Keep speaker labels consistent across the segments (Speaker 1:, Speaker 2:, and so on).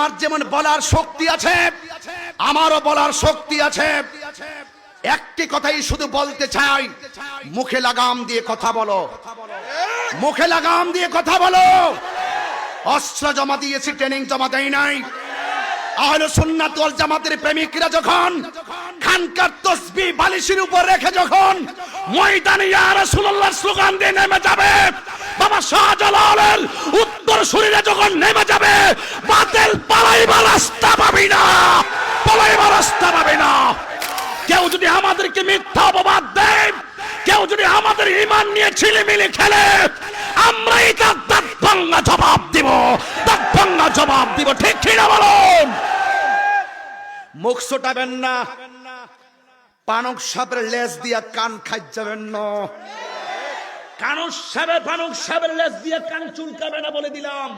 Speaker 1: তোমার যেমন বলার শক্তি আছে, আমারও বলার শক্তি আছে। একটি কথাই শুধু বলতে চাই, মুখে লাগাম দিয়ে কথা বলো। মুখে লাগাম দিয়ে কথা বলো। অস্ত্র জমা দিয়েছি ট্রেনিং জমা দেয় নাই। আহলে সুন্নাত ওয়াল জামাতের প্রেমিকরা যখন খানকার তসবি বালিশের উপর রেখে যখন ময়দানে ইয়া রাসূলুল্লাহ স্লোগান দিয়ে নেমে যাবে, বাবা শাহজালালের উত্তর শরীরে যখন নেমে যাবে, বাতিল পালাইবার রাস্তা পাবি না পালাইবার রাস্তা পাবি না। কেউ যদি আমাদেরকে মিথ্যা অপবাদ দেয়, কেউ যদি আমাদের ইমান নিয়ে ছিলিমিলি খেলে, আমরাই তার দাঁত ভাঙ্গা জবাব দিব। ভাঙ্গা জবাব দিব ঠিক কিনা বলুন? মুখ ছোটাবেন না। পানক সাপের লেজ দিয়া কান খাই যাবেন না। কানক সাপের পানক সাপের লেজ দিয়া কান চুলকাবে না বলে দিলাম।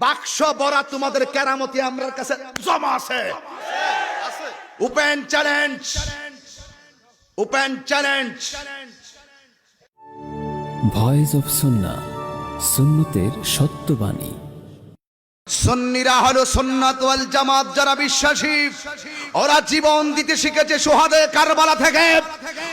Speaker 1: বাক্স বড়া তোমাদের কেরামতি আমরার কাছে জমা আছে। Open challenge. Open challenge.
Speaker 2: Voice of সুন্না সুন্নতের সত্যবাণী
Speaker 1: সন্নিরা হলো সুন্নাত ওয়াল জামাত যারা বিশ্বাসী। ওরা জীবন দিতে শিখেছে সোহাদে কারবালা থেকে।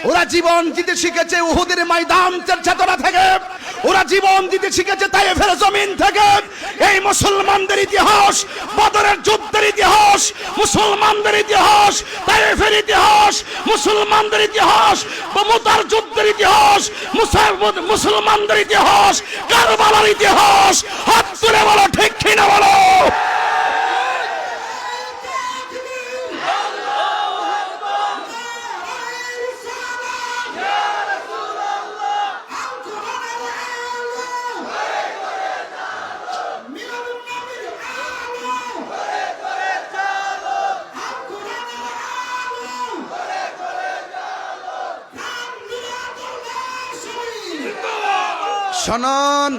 Speaker 1: ওরা জীবন দিতে শিখেছে উহুদের ময়দান চেতনা থেকে। ওরা জীবন দিতে শিখেছে তাইফের জমিন থেকে। এই মুসলমানদের ইতিহাস, বদরের যুদ্ধের ইতিহাস, মুসলমানদের ইতিহাস, তাইফের ইতিহাস, মুসলমানদের ইতিহাস মুতার যুদ্ধের ইতিহাস মুসল- মুসলমানদের ইতিহাস, কারবালার ইতিহাস। হাত তুলে বলো, ঠিক কিনা বলো? শোনন।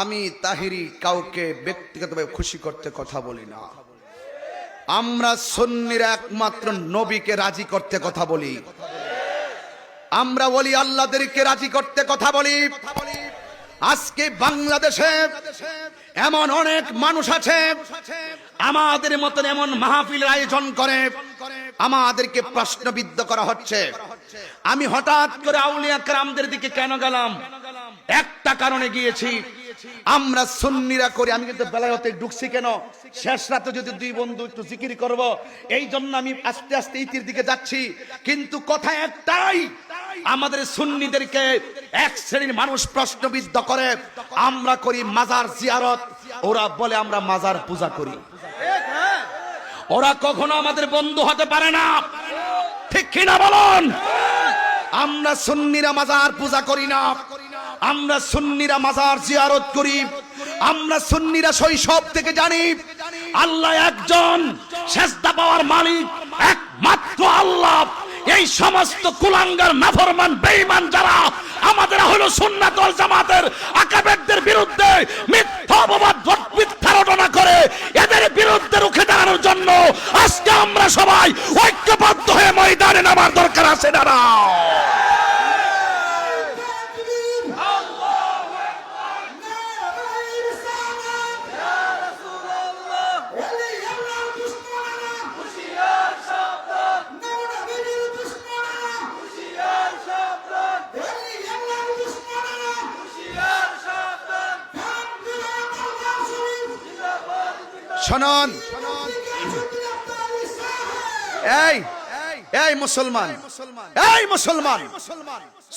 Speaker 1: আমি তাহিরি কাউকে ব্যক্তিগতভাবে খুশি করতে কথা বলি না। আমরা সন্নিরা একমাত্র নবীকে রাজি করতে কথা বলি। আমরা বলি আল্লাহদেরকে রাজি করতে কথা বলি। আজকে বাংলাদেশে এমন অনেক মানুষ আছে, আমাদের মতন এমন মাহফিলের আয়োজন করে, আমাদেরকে প্রশ্নবিদ্ধ করা হচ্ছে। আমি হঠাৎ করে আউলিয়া কারামদের দিকে কেন গেলাম? একটা কারণে গিয়েছি। আমরা সুন্নিরা করি। আমি কিন্তু বেলায়তে ঢুকছি কেন? শেষ রাতে যদি দুই বন্ধু একটু জিকির করব, এই জন্য আমি আস্তে আস্তে ইতির দিকে যাচ্ছি। কিন্তু কথা একটাই, আমাদের সুন্নিদেরকে এক শ্রেণির মানুষ প্রশ্নবিদ্ধ করে, আমরা করি মাজার জিয়ারত, ওরা বলে আমরা মাজার পূজা করি। ওরা কখনো আমাদের বন্ধু হতে পারে না। ঠিক কিনা বলুন? আমরা সুন্নিরা মাজার পূজা করি না। আমরা সুন্নিরা মাজার জিয়ারত করি, আমরা সুন্নিরা শৈশব থেকে জানি, আল্লাহ একজন সেজদা পাওয়ার মালিক, একমাত্র আল্লাহ। এই সমস্ত কুলাঙ্গার, নাফরমান, বেঈমান যারা আমাদের হলো সুন্নাত ওয়াল জামাতের আকাবেরদের বিরুদ্ধে মিথ্যা অপবাদ মিথ্যা রটনা করে, এদের বিরুদ্ধে রুখে দাঁড়ানোর জন্য আজকে আমরা সবাই ঐক্যবদ্ধ হয়ে ময়দানে নামার দরকার আছে দাঁড়া শোনন। এই এই মুসলমান এই মুসলমান,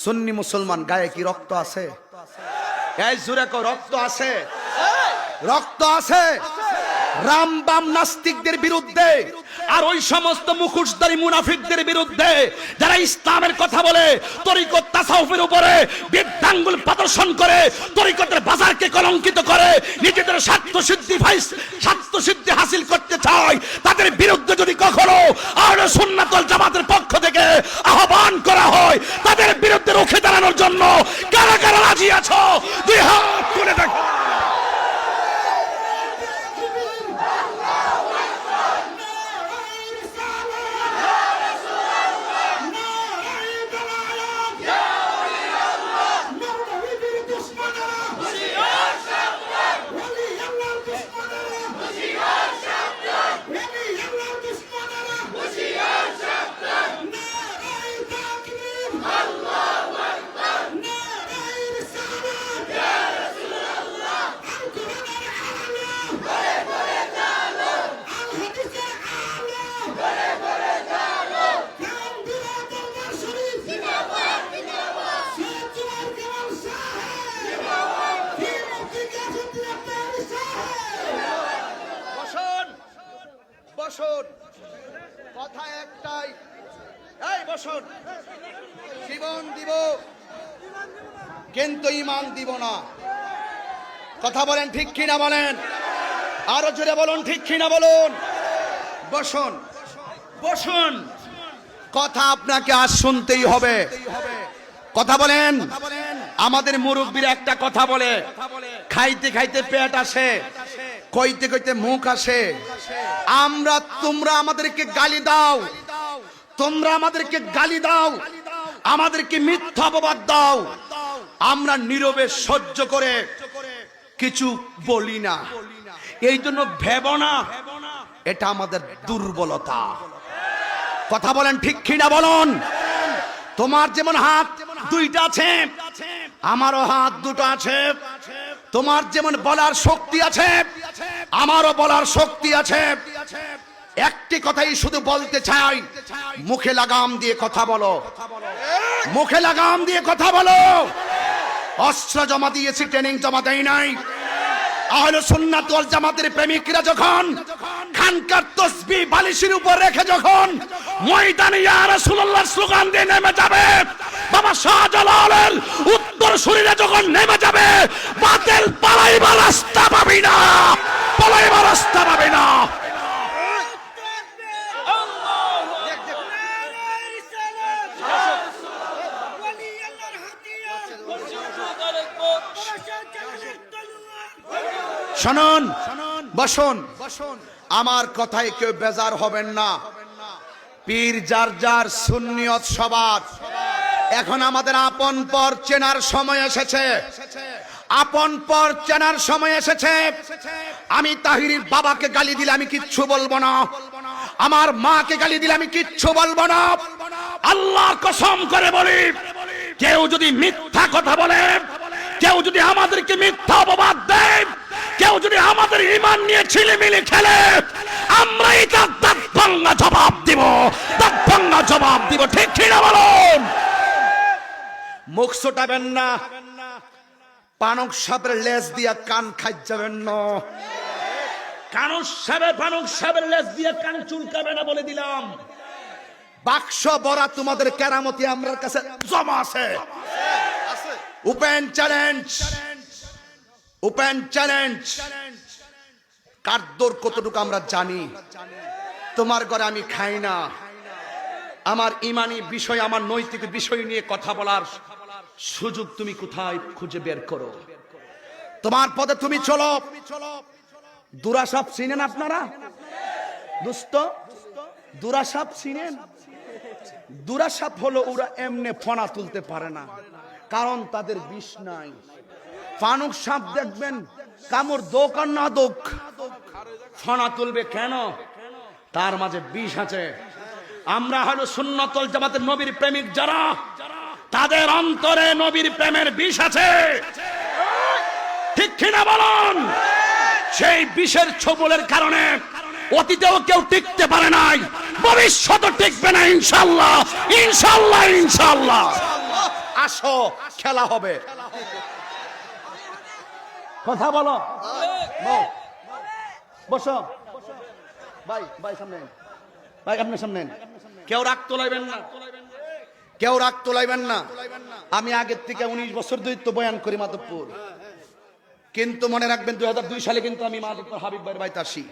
Speaker 1: সুন্নি মুসলমান গায়ে কি রক্ত আছে? এই জুরে কো রক্ত আছে। রক্ত আছে। রাম বাম নাস্তিকদের বিরুদ্ধে আর ওই সমস্ত মুখোশধারী মুনাফিকদের বিরুদ্ধে যারা ইসলামের কথা বলে, তরিকত তাসাউফের উপরে বৃদ্ধাঙ্গুল প্রদর্শন করে, তরিকতের বাজারকে কলঙ্কিত করে, নিজেদের স্বার্থ সিদ্ধি ভাই স্বার্থ সিদ্ধি হাসিল করতে চায়, তাদের বিরুদ্ধে যদি কখনো আর সুন্নাতল জামাতের পক্ষ থেকে আহ্বান করা হয়, তাদের বিরুদ্ধে রুখে দাঁড়ানোর জন্য কারা কারা রাজি আছো দুই হাত তুলে দেখো বসুন কথা একটাই এই বসুন জীবন দিব। কিন্তু ইমান দিব না। কথা বলেন ঠিক কিনা বলেন? আরও জোরে বলুন, ঠিক কিনা বলুন? বসুন বসুন। কথা আপনাকে আজ শুনতেই হবে। কথা বলেন। আমাদের মুরব্বীর একটা কথা বলে। খাইতে খাইতে পেট আসে, কইতে কইতে মুখ আসে। আমরা, তোমরা আমাদেরকে গালি দাও। তোমরা আমাদেরকে গালি দাও। আমাদেরকে মিথ্যা অপবাদ দাও। আমরা নীরবে সহ্য করে কিছু বলি না। এই জন্য ভেব না। এটা আমাদের দুর্বলতা। কথা বলেন ঠিক কিনা বলুন? তোমার যেমন হাত দুইটা আছে, আমারও হাত দুটো আছে। তোমার যেমন বলার শক্তি আছে, আমারও বলার শক্তি আছে। একটি কথাই শুধু বলতে চাই। মুখে লাগাম দিয়ে কথা বলো। মুখে লাগাম দিয়ে কথা বলো। অস্ত্র জমা দিয়েছি ট্রেনিং জমা দেয় নাই। আহলে সুন্নাত ওয়াল জামাতের প্রেমিকরা যখন খানকার তসবি বালিশের উপর রেখে যখন ময়দানে ইয়া রাসূলুল্লাহ স্লোগান দিয়ে নেমে যাবে, বাবা শাহজালালের উত্তর শরীরে যখন নেমে যাবে, বাতিল পালাইবার রাস্তা পাবি না, পালাইবার রাস্তা পাবি না। শুনুন বসুন। আমার কথায় কেউ বেজার হবেন না। পীর যার যার সুন্নিয়ত সবার। এখন আমাদের আপন পর চেনার সময় এসেছে। আপন পর চেনার সময় এসেছে। আমি তাহিরির বাবাকে গালি দিলে আমি কিচ্ছু বলব না। আমার মাকে গালি দিলে আমি কিচ্ছু বলব না। আল্লাহর কসম করে বলি কেউ যদি মিথ্যা কথা বলে কেউ যদি আমাদেরকে মিথ্যা অপবাদ দেয় কেউ যদি আমাদের ইমান নিয়ে ছিলিমিলি খেলে আমরাই তার দাঁত ভাঙ্গা জবাব দিব। দাঁত ভাঙ্গা জবাব দিব ঠিক কিনা বলুন? মুখ ছোটাবেন না। পানক সাপের লেজ দিয়া কান খাই যাবেন না। কানক সাপের পানক সাপের লেজ দিয়া কান চুলকাবে না বলে দিলাম। বাক্স বড়া তোমাদের কেরামতি আমরার কাছে জমা আছে। Open challenge. ওপেন চ্যালেঞ্জ কার্দর কতটুকু আমরা জানি? তোমার ঘরে আমি খাই না। আমার ইমানি বিষয়, আমার নৈতিক বিষয় নিয়ে কথা বলার সুযোগ তুমি কোথায় খুঁজে বের করো? তোমার পদে তুমি চলো। দুরাসাপ চিনেন আপনারা? দুস্ত? দুরাসাপ চিনেন? দুরাসাপ হলো ওরা এমনে ফনা তুলতে পারে না, কারণ তাদের বিষ নাই। ফানুক সাপ দেখবেন, কামড় দোক আর না দোক। ফনা তুলবে কেন? তার মাঝে বিষ আছে। আমরা হলো সুন্নতল জামাতের নবীর প্রেমিক যারা, তাদের অন্তরে নবীর প্রেমের বিষ আছে। ঠিক কিনা বলুন? সেই বিষের ছবলের কারণে অতীতেও কেউ টিকতে পারে নাই ভবিষ্যৎ টিকবে না, ইনশাল্লাহ ইনশাল্লাহ ইনশাল্লাহ। আসো, খেলা হবে। কথা বলো। বসো। ভাই ভাই সামনে ভাই আপনার সামনে কেউ রাগ তোলাইবেন না। কেউ রাগ তোলাইবেন না। আমি আগের থেকে উনিশ বছর দৈত্য বয়ান করি মাধবপুর। কিন্তু মনে রাখবেন দুই হাজার দুই সালে কিন্তু আমি মাধবপুর হাবিব ভাইয়ের বাড়িতে আসি।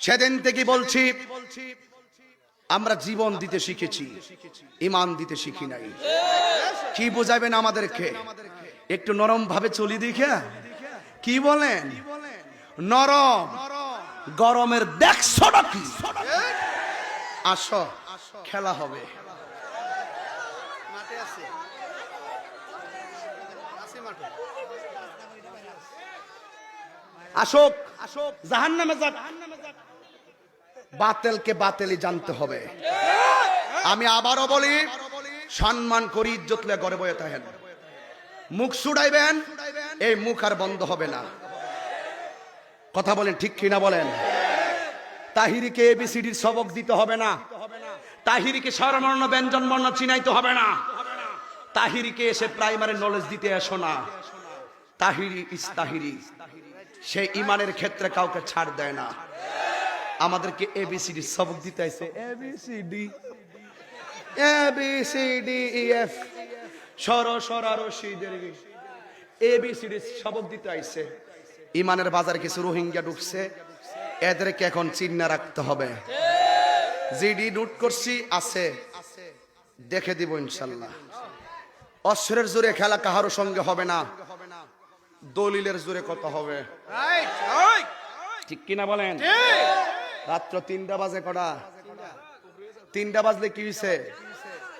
Speaker 1: সেদিন থেকে বলছি আমরা জীবন দিতে শিখেছি ইমান দিতে শিখি নাই। কি বোঝাবেন আমাদেরকে? একটু নরম ভাবে চলি দেখে। কি বলেন? নরম। গরমের দেখছোটা কি আসো খেলা হবে। আসুক। আসুক। জাহান নামে যাক। বাতেলকে বাতেলি জানতে হবে। আমি আবারও বলি সম্মান করি ইজ্জত লে গড়ে বয়ে থাকেন। মুখ সুড়াইবেন। এই মুখ আর বন্ধ হবে না। কথা বলেন ঠিক কিনা বলেন? তাহিরিকে এবিসিডির সবক দিতে হবে না। তাহিরিকে স্বরবর্ণ ব্যঞ্জন বর্ণ চিনাইতে হবে না। তাহিরিকে এসে প্রাইমারি নলেজ দিতে এসো না। তাহিরি ইস তাহিরি। সে ইমানের ক্ষেত্রে কাউকে ছাড় দেয় না। আমাদেরকে এবিসিডি সবক দিতে আইছে। A B C D A B C D F সর এবিসিডি সবক দিতে আইছে। ইমানের বাজারে কিছু রোহিঙ্গা ঢুকছে। এদেরকে এখন চিন্না রাখতে হবে। জিডি নোট করছি, আছে। দেখে দিব ইনশাল্লাহ। অস্ত্রের জোরে খেলা কাহারও সঙ্গে হবে না। দলিলের জোরে কত হবে? ঠিক কিনা বলেন? রাত্র তিনটা বাজে কটা? তিনটা বাজলে কি হয়েছে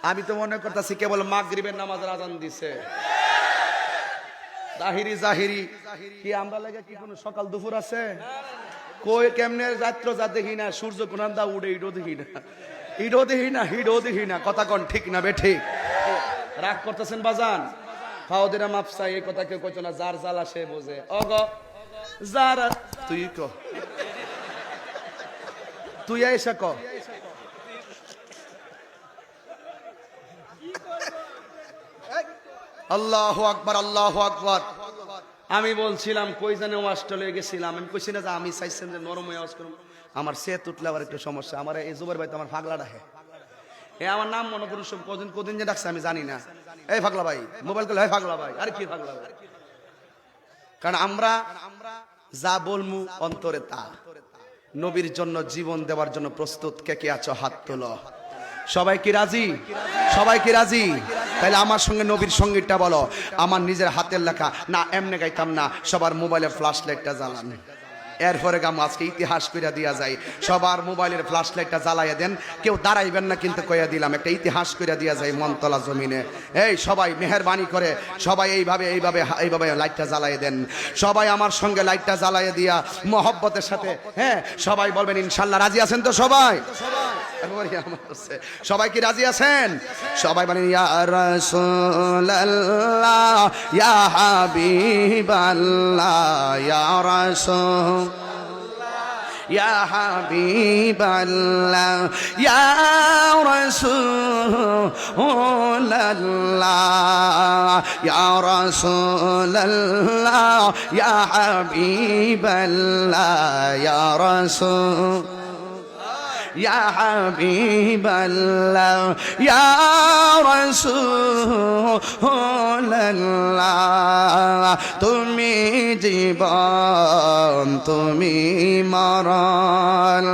Speaker 1: আমি তো মনে করতেছি কেবল মাগরিবের নামাজের আজান দিছে। জাহিরি জাহিরি। কি আমরা লাগে কি কোনো সকাল দুপুর আছে? কই কেমনে রাত্র যা দেখি না সূর্য কোনান দা উড়ে ইডো দেখি না। ইডো দেখি না হিডো দেখি না। কথা কন ঠিক না বে ঠিক? রাগ করতেছেন বাজান? ফাওদিরা মাপসা এই কথা কেউ কইতো না যার জ্বালা সে বোঝে। অগ যার তুই ক। তুই এসে ক। আল্লাহ আকবার আল্লাহ আকবার। আমি বলছিলাম, কই জানে অস্ট্রেলিয়া গেছিলাম? আমি কইছি, না যে, আমি চাইছিলাম যে নরম হয়ে করুন। আমার সে উঠলে আবার একটু সমস্যা। আমার এই জুবের ভাই তো আমার ফাগলা ডাকে এ আমার নাম মনে করুন সব কদিন কদিন যে ডাকছে আমি জানি না। এই ফাগলা ভাই, মোবাইল করলে হয় ফাগলা ভাই, আর কি ফাগলা ভাই? কারণ আমরা যা বলমু অন্তরে তা। নবীর জন্য জীবন দেওয়ার জন্য প্রস্তুত কে কে আছো? হাত তোলো। সবাই কি রাজি? সবাই কি রাজি? তাহলে আমার সঙ্গে নবীর সঙ্গীতটা বলো। আমার নিজের হাতের লেখা। না, এমনি গাইতাম না। সবার মোবাইলের ফ্ল্যাশ লাইটটা জ্বালান। এরপরে গাম, আজকে ইতিহাস কইরা দিয়া যায় সবার মোবাইলের ফ্ল্যাশ লাইটটা জ্বালাইয়া দেন। কেউ দাঁড়াইবেন না কিন্তু কইয়া দিলাম। একটা ইতিহাস কইরা দিয়া যায় মনতলা জমিনে। এই, সবাই মেহরবানি করে। সবাই এইভাবে এইভাবে এইভাবে লাইটটা জ্বালাইয়া দেন। সবাই আমার সঙ্গে লাইটটা জ্বালাইয়া দিয়া মহব্বতের সাথে হ্যাঁ সবাই বলবেন, ইনশাল্লাহ, রাজি আছেন তো সবাই। সবাই কি রাজি আছেন সবাই বলেন ইয়া রাসূলুল্লাহ ইয়া হাবিবাল্লাহ ইয়া রাসূল يا حبيب الله يا رسول الله يا رسول الله يا حبيب الله يا رسول ইয়া হাবিবাল্লাহ ইয়া রাসূলুল্লাহ তুমি জীবন তুমি মরণ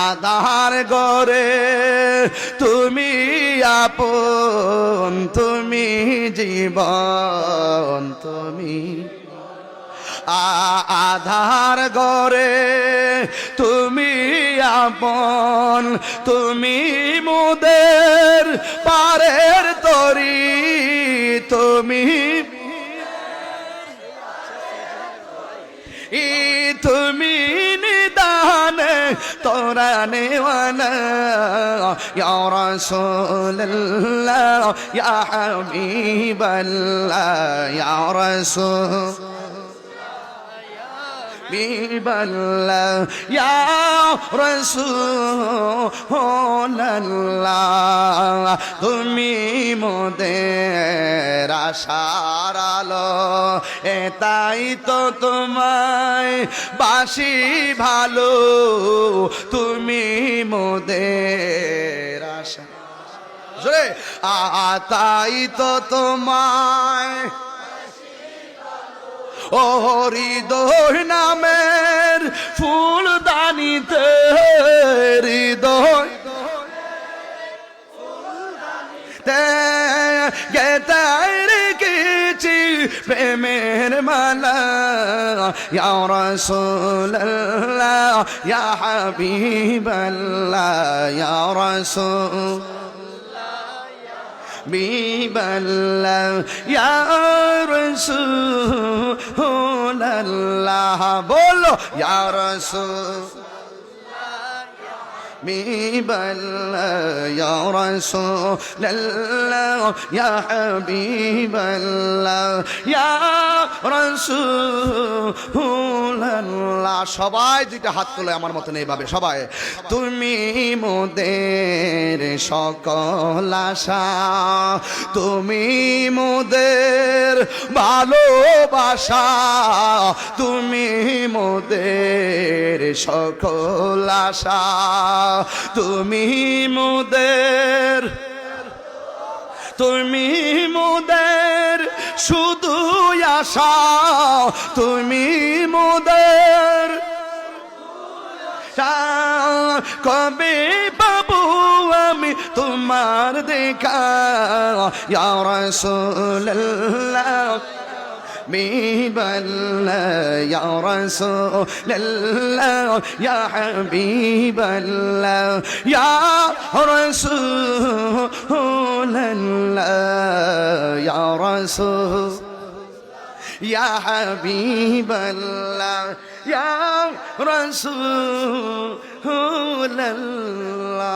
Speaker 1: আধার গরে তুমি আপন তুমি জীবন তুমি আধার গরে তুমি আপন, তুমি মুদের পারের তরি, তুমি ই, তুমি নিদান, তোরা নেওয়ানা, ইয়া রাসূলুল্লাহ, ইয়া হাবিবাল্লাহ, ইয়া রাসূল হাবিব আল্লাহ ইয়া রসুল আল্লাহ তুমি মোদের আশার আলো, এ তো তোমায় বাসি ভালো, তুমি মোদের আশা। জোরে আ, তাই তো তোমায় ও হৃদয় নামের ফুল দানিতে হৃদয় গেতায় রেখেছি প্রেমের মালা, ইয়া রাসূলুল্লাহ, ইয়া হাবিবাল্লাহ, ইয়া রাসূল হাবিবাল্লাহ ইয়া রাসূলুল্লাহ বলো ইয়া রাসূল يا رسول الله يا رسول الله يا حبيب الله يا رسول الله সবাই দুইটা হাত তোলে আমার মতন এইভাবে সবাই তুমি মোদের সকল আশা তুমি মোদের ভালোবাসা তুমি মোদের সকল আশা তুমি মোদের তুমি মোদের শুধু আশা, তুমি মোদের। কবে বাবু আমি তোমার দেখা? ইয়া রাসূলুল্লাহ। حبيب الله يا رسول الله يا حبيب الله يا رسول الله يا رسول يا حبيب الله يا رسول الله.